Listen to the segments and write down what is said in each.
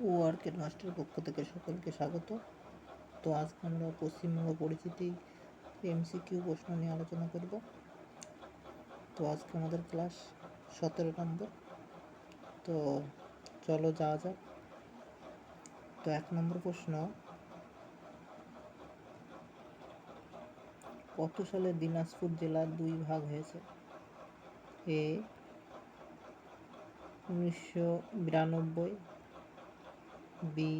ও আর্কের master পক্ষ থেকে সকলকে স্বাগত। তো আজকে আমরা পশ্চিমবঙ্গ পরিচিতি এমসিকিউ প্রশ্ন নিয়ে আলোচনা করব। তো আজকে আমাদের ক্লাস সতেরো নম্বর। তো চলো যাওয়া যাক। তো এক নম্বর প্রশ্ন, কত সালে দিনাজপুর জেলা দুই ভাগ হয়েছে? এ উনিশশো বিরানব্বই বি,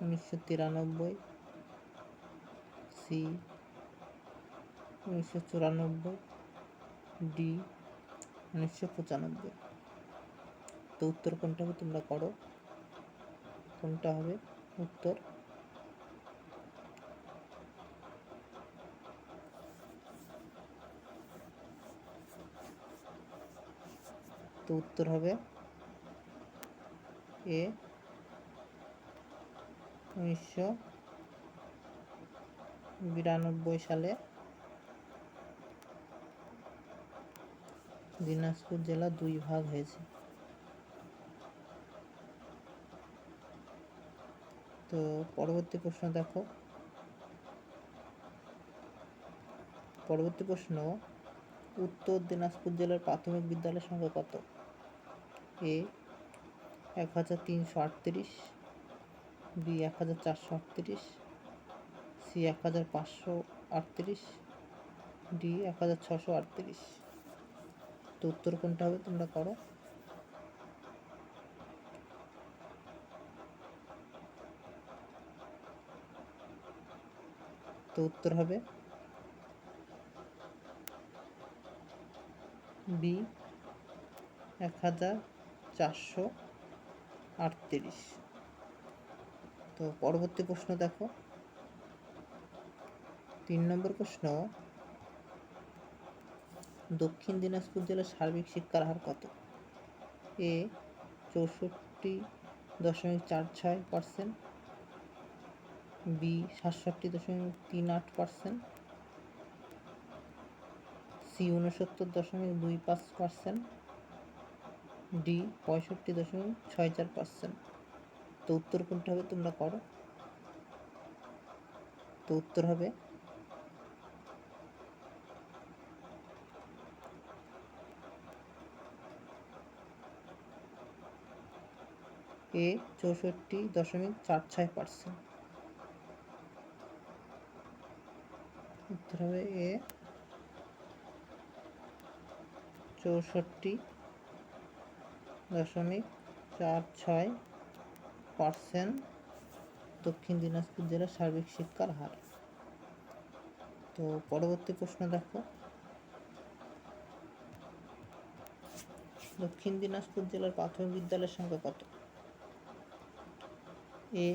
উনিশশো তিরানব্বই, সি, উনিশশো চুরানব্বই, ডি, উনিশশো পঁচানব্বই। তো উত্তর কোনটা হবে তোমরা করো। কোনটা হবে উত্তর? তো উত্তর হবে এ উনিশশো বিরানব্বই সালে দিনাজপুর জেলা দুই ভাগ হয়েছে। তো পরবর্তী প্রশ্ন দেখো। পরবর্তী প্রশ্ন, উত্তর দিনাজপুর জেলার প্রাথমিক বিদ্যালয়ের সংখ্যা কত? এ, এক হাজার তিনশো আটত্রিশ বি এক হাজার চারশো আটত্রিশ, সি এক হাজার পাঁচশো আটত্রিশ, ডি এক হাজার ছশো আটত্রিশ। তো উত্তর কোনটা হবে তোমরা করো? তো উত্তর হবে বি এক হাজার চারশো আটত্রিশ। তো পরবর্তী প্রশ্ন দেখো। তিন নম্বর প্রশ্ন, দক্ষিণ দিনাজপুর জেলার সার্বিক শিক্ষার হার কত? এ চৌষট্টি দশমিক চার ছয় পার্সেন্ট, বি সাতষট্টি দশমিক তিন আট পার্সেন্ট, সি উনসত্তর দশমিক দুই পাঁচ পার্সেন্ট, ডি পঁয়ষট্টি দশমিক ছয় চার পার্সেন্ট। উত্তর কোনটা হবে তোমরা করো। তো উত্তর হবে। এ চৌষট্টি দশমিক চার ছয় পার্সেন্ট উত্তর হবে এ চৌষট্টি দশমিক চার ছয় পার্সেন্ট দক্ষিণ দিনাজপুর জেলার সার্বিক শিক্ষার হার। তো পরবর্তী প্রশ্ন দেখো। দক্ষিণ দিনাজপুর জেলার প্রাথমিক বিদ্যালয়ের সংখ্যা কত? এ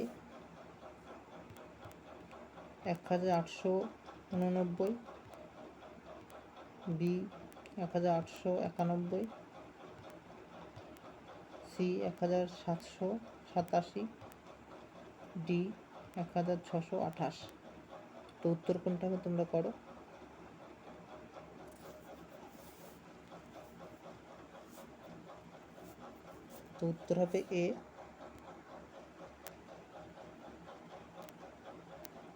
এক হাজার আটশো উননব্বই, বি এক হাজার আটশো একানব্বই, সি এক হাজার সাতশো সাতাশি ডি এক হাজার ছশো আঠাশ। তো উত্তর কোনটা হবে তোমরা করো? তো উত্তর হবে এ।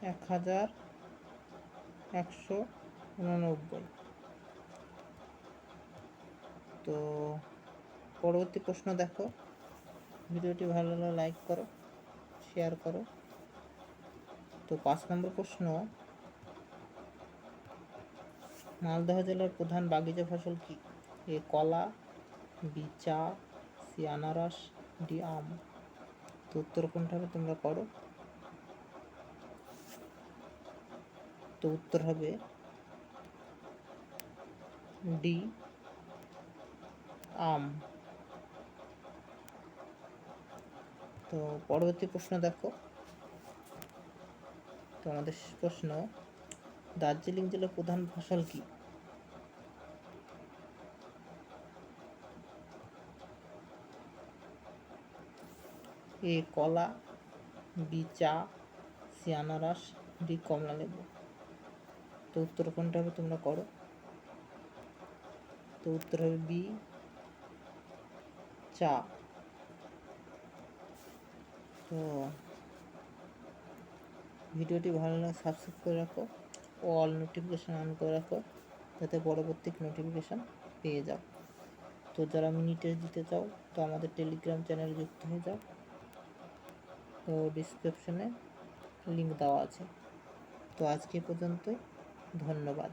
এক হাজার একশো উননব্বই। তো পরবর্তী প্রশ্ন দেখো। ভিডিওটি ভালো লাগলে লাইক করো শেয়ার করো। তো পাঁচ নম্বর প্রশ্ন, মালদহ জেলার প্রধান বাগিচা ফসল কি? এ, কলা, বি, চা, সি, আনারস, ডি, আম। তো উত্তর কোনটা তোমরা করো তো উত্তর হবে ডি, আম। তো পরবর্তী প্রশ্ন দেখো। তো আমাদের প্রশ্ন, দার্জিলিং জেলার প্রধান ফসল কি? এ, কলা, বি, চা, সি, আনারস, ডি, কমলা লেবু। তো উত্তর কোনটা হবে তোমরা করো? তো উত্তর হবে বি, চা। তো ভিডিওটি ভালো লাগে সাবস্ক্রাইব করে রাখো ও অল নোটিফিকেশান অন করে রাখো, যাতে পরবর্তী নোটিফিকেশান পেয়ে যাও। তো যারা মিনি টেস্ট দিতে চাও, তো আমাদের টেলিগ্রাম চ্যানেল যুক্ত হয়ে যাও। তো ডিসক্রিপশনে লিঙ্ক দেওয়া আছে। তো আজকে পর্যন্তই, ধন্যবাদ।